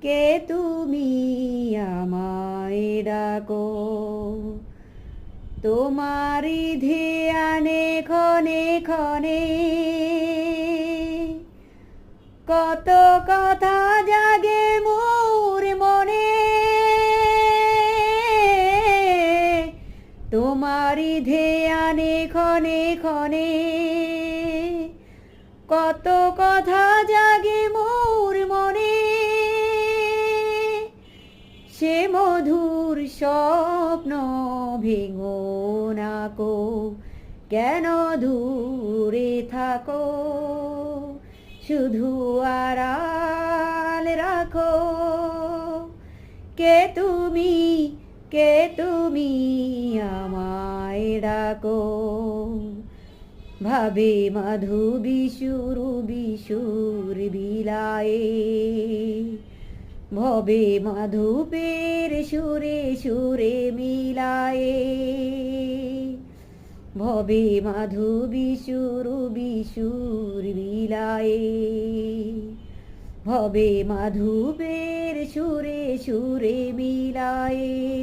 কে তুমি আমায় ডাকো? তোমারি ধ্যানে, ক্ষণে ক্ষণে কত কথা জাগে মোর মনে। তোমারি ধ্যানে, ক্ষণে ক্ষণে কত কথা জাগে সে মধুর স্বপ্ন ভেঙো নাকো কেন দূরে থাকো? শুধু আড়াল রাখো। কে তুমি কে তুমি আমায় ডাকো? ভাবে মাধু বিশুরু বিশুর বিলায়ে। ভবে মাধুপের সুরে সুরে মিলায়ে। ভবে মাধু বিশুরু বিশুর মিলায়ে। ভবে মাধুপের সুরে সুরে মিলায়ে।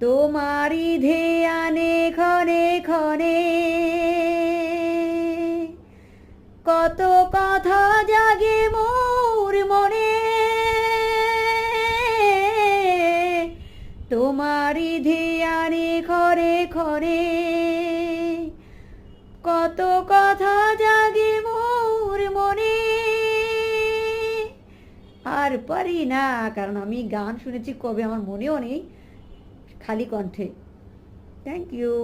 তোমারি ধ্যানে ক্ষণে ক্ষণে কত তোমারি ঘরে ঘরে কত কথা জাগে মোর মনে। আর পারি না, কারণ আমি গান শুনেছি, কবে আমার মনেও নেই, খালি কণ্ঠে। Thank you